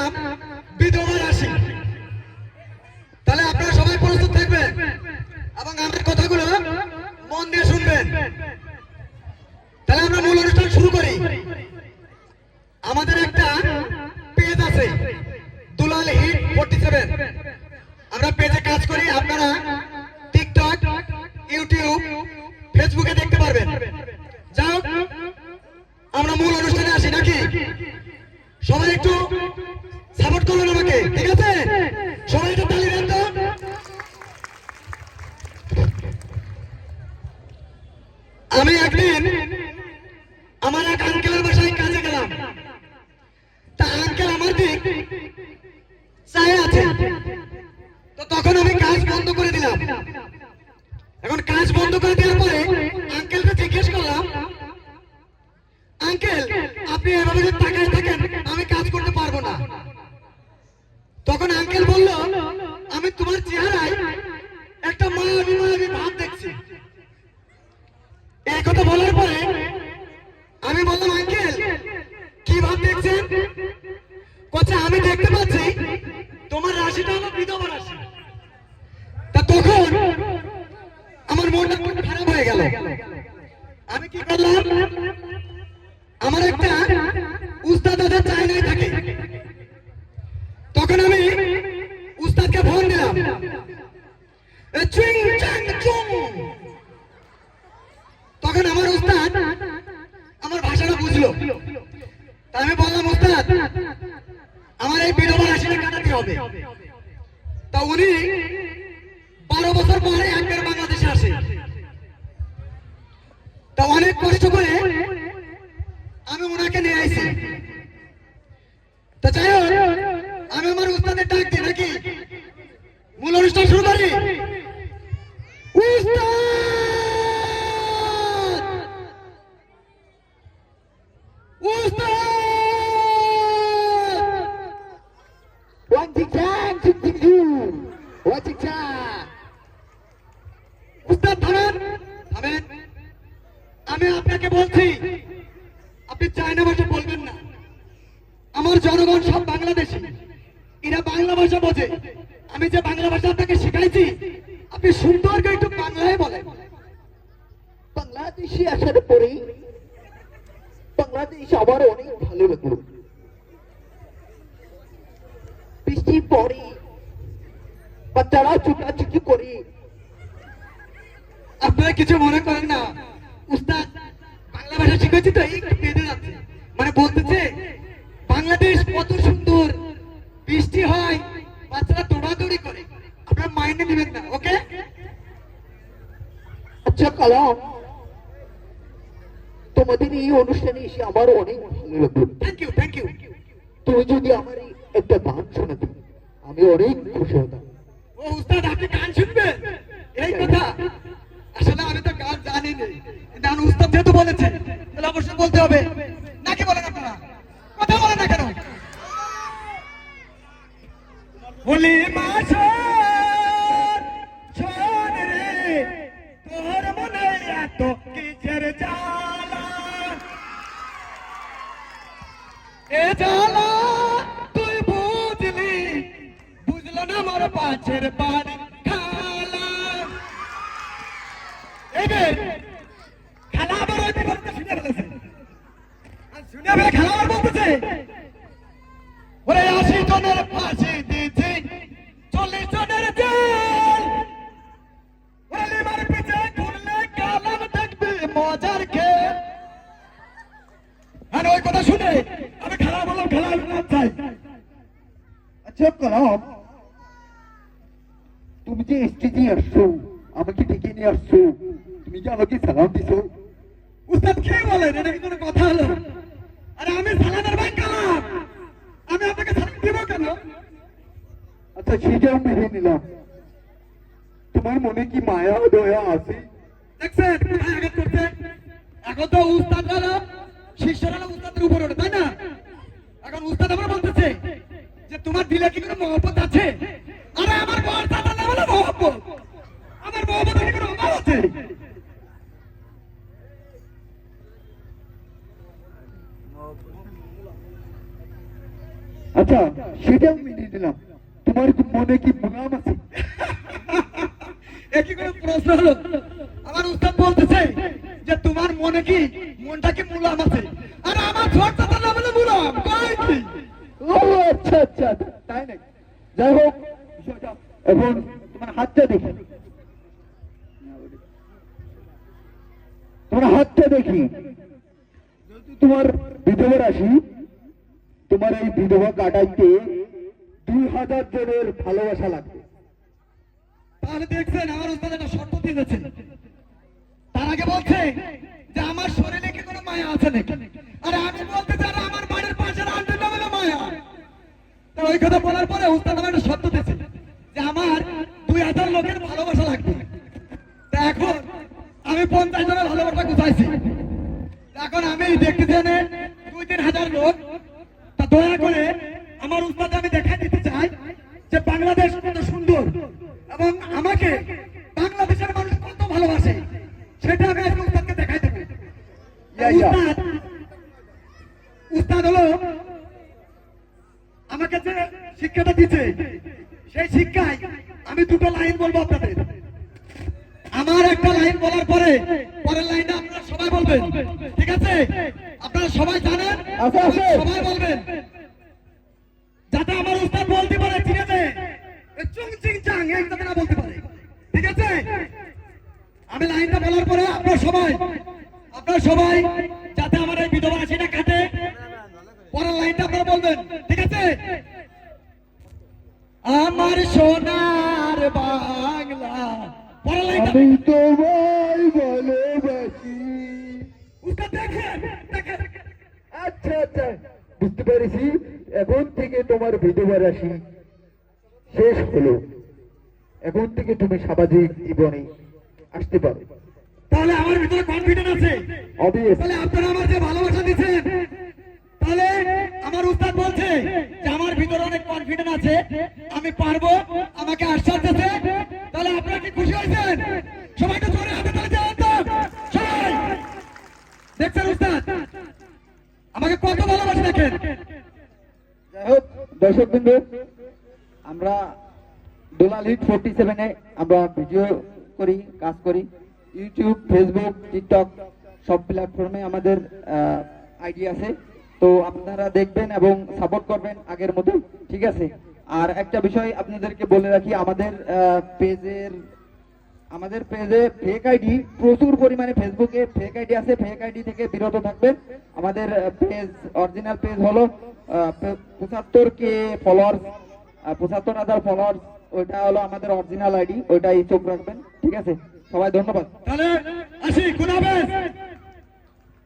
নাম বিধবা রাশি। তাহলে আপনারা সবাই প্রস্তুত থাকবেন? এবং আমার কথাগুলো মন দিয়ে শুনবেন। তাহলে আমরা মূল অনুষ্ঠান শুরু করি। আমাদের একটা পেজ আছে। Dulal hit forty seven. আমরা পেজে কাজ করি আপনারা টিকটক ইউটিউব ফেসবুকে দেখতে পারবেন যাও আমরা মূল অনুষ্ঠানে আসি নাকি সবাই একটু সাপোর্ট করবেন আমাকে। ঠিক আছে? সবাই একটু তালি দেন তো। আমি একদিন আমার এক আঙ্কেলের বাসায় কাজে গেলাম। তা আঙ্কেল আমার দিক চাই আছে তো তখন আমি কাজ বন্ধ করে দিলাম। এখন কাজ বন্ধ করে দেওয়ার পরে আঙ্কেলকে জিজ্ঞেস করলাম আঙ্কেল আপনি এভাবে যদি তাকায় থাকেন, আমি কাজ করতে পারব না। তখন আঙ্কেল বলল, আমি তোমার চেহারায় একটা মায়াবী মায়াবী ভাব দেখছি। এই কথা বলার পরে আমি বললাম আঙ্কেল কি ভাব দেখছেন? কথা আমি দেখতে পাচ্ছি তোমার রাশিটা হলো বিধবা রাশি তা তখন আমার মনটা খুব খারাপ হয়ে গেল আমি কি করলাম আমার একটা উস্তাদ দাদা চায়নায় থাকে তখন আমি উস্তাদকে ফোন দিলাম এ চুইং চাং চুং। তখন আমার আমার ভাষাটা বুঝলো। আমি বললাম আমার এই বিধবা কাটাতে হবে। তা উনি বারো বছর পরে একবার বাংলাদেশে আসে। তা অনেক কষ্ট করে আমি ওনাকে নিয়ে আইছি। তা আমি আমার উস্তাদের ডাক দিই, নাকি? অনুষ্ঠান শুরু করি আমি আপনাকে বলছি, আপনি চায়না ভাষা বলবেন না। আমার জনগণ সব বাংলাদেশি। এরা বাংলা ভাষা বোঝে। আমি যে বাংলা ভাষা আপনাকে শিখাইছি আপনি সুন্দর করে একটু বাংলায় বলেন। বাংলাদেশে আসার পরে বাংলাদেশ আমার অনেক ভালো লাগল বৃষ্টি পরে বাচ্চারা ছুটাছুটি করে। আপনারা কিছু মনে করেন না? উস্তাদ বাংলা ভাষা শিখেছি তো এই যাচ্ছে। মানে বলতেছে বাংলাদেশ কত সুন্দর বৃষ্টি হয় বাচ্চারা দৌড়াদৌড়ি করে আপনারা মাইন্ডে নেবেন না ওকে আচ্ছা কালাম তোমাদের এই অনুষ্ঠানে এসে আমার অনেক ভালো লাগল। থ্যাংক ইউ থ্যাংক ইউ তুমি যদি আমার একটা গান শোনাতে আমি অনেক খুশি হতাম। ও উস্তাদ আপনি গান শুনবেন? এই কথা? আসলে আমি তো গান জানি না। উস্তাদ যেহেতু বলেছে তাহলে অবশ্যই বলতে হবে নাকি বলেন আপনারা কথা বলেন না কেন হোলি মাসের তুমি যে স্টেজে আসছো, আমাকে ডেকে নিয়ে আসছো, তুমি যে আমাকে সালাম দিছো। উস্তাদ কি বলেন এটা কি কোনো কথা হলো। আরে, আমি সালামের ভাই কালাম আমি আপনাকে সালাম কেন? আচ্ছা সেটাও মেনে নিলাম। তোমার মনে কি মায়া দয়া আছে? দেখছেন কোথায় আঘাত করছে। এখন তো শিষ্যরা উস্তাদের উপরে ওঠে, তাই না? এখন উস্তাদ আবার বলতেছে যে তোমার দিলে কি কোনো মহব্বত আছে? আরে আমার বর দাদা নাম হলো মহব্বত। আমার কোনো অভাব আছে? আচ্ছা সেটাও মেনে নিলাম। তোমার মনে কি মুলাম আছে? একই কোনো প্রশ্ন হলো? আমার উস্তাদ বলতেছে যে তোমার মনে কি মনটা কি মুলাম আছে? আর আমার ছোট দাদা না বলে মুলাম কই কি ও আচ্ছা আচ্ছা তাই নাকি? যাই হোক এখন তোমার হাতটা দেখি। তোমার হাতটা দেখি। তোমার বিধবা রাশি, তোমার এই বিধবা কাটাইতে দুই হাজার জনের ভালোবাসা লাগবে। তাহলে দেখছেন আমার উস্তাদ একটা শর্ত দিয়ে দিয়েছে তার আগে বলছে যে, আমার শরীরে কি কোনো মায়া আছে নাকি? আরে আমি বলতে ওই কথা বলার পরে উস্তাদ আমার একটা শর্ত দিয়েছে যে আমার দুই হাজার লোকের ভালোবাসা লাগবে। তা এখন আমি পঞ্চাশ জনের ভালোবাসা গুছাইছি। এখন আমি দেখতে জানে দুই তিন হাজার লোক তা দয়া করে আমার উস্তাদ আমি দেখাই দিতে চাই যে বাংলাদেশ কত সুন্দর এবং আমাকে বাংলাদেশের মানুষ কত ভালোবাসে সেটা আমি আজকে উস্তাদকে দেখাই দেবো। উস্তাদ উস্তাদ হলো শিক্ষাটা দিচ্ছে সেই শিক্ষায় আমি দুটো লাইন বলব আপনাদের। আমার একটা লাইন বলার পরে পরের লাইনটা আপনারা সবাই বলবেন। ঠিক আছে? আপনারা সবাই জানেন। সবাই বলবেন। যাতে আমার উস্তাদ বলতে পারে ঠিক আছে? চুং চিং চাং এই যাতে না বলতে পারে। ঠিক আছে? আমি লাইনটা বলার পরে আপনারা সবাই আপনারা সবাই যাতে আমার এই বিধবা সেটা কাটে। পরের লাইনটা আপনারা বলবেন। ঠিক আছে? আমার সোনার বাংলা। আমি তোমায় ভালোবাসি। দেখেন আচ্ছা আচ্ছা। বুঝতে পেরেছি। এখন থেকে তোমার বিধবা রাশি শেষ হলো। এখন থেকে তুমি সামাজিক জীবনে আসতে পারো। তাহলে আমার ভিতরে কনফিডেন্স আছে? অবভিয়াস তাহলে আপনারা আমার যে ভালোবাসা দিচ্ছেন তাহলে আমার উস্তাদ বলছে যে আমার ভিতরে অনেক কনফিডেন্স আছে আমি পারব? আমাকে আশ্বাস দিতে তাহলে আপনারা কি খুশি হয়েছেন? সবাই একটু জোরে হাতে তালে সবাই। দেখছেন উস্তাদ? আমাকে কত ভালোবাসা দেখেন। যাই হোক, দর্শক বিন্দু, আমরা দোলাল হিট ফোর্টি সেভেনে আমরা ভিডিও করি, কাজ করি। ইউটিউব ফেসবুক টিকটক সব প্ল্যাটফর্মে আমাদের আইডি আছে। তো আপনারা দেখবেন এবং সাপোর্ট করবেন আগের মতো ঠিক আছে? আর একটা বিষয় আপনাদেরকে বলে রাখি, আমাদের পেজের, আমাদের পেজে ফেক আইডি প্রচুর পরিমাণে ফেসবুকে ফেক আইডি আছে। ফেক আইডি থেকে বিরত থাকবেন। আমাদের পেজ অরিজিনাল পেজ হলো পঁচাত্তর কে ফলোয়ার্স পঁচাত্তর হাজার ফলোয়ার্স ওইটা হলো আমাদের অরিজিনাল আইডি ওইটাই চোখ রাখবেন। ঠিক আছে? সবাই ধন্যবাদ। তাহলে আসি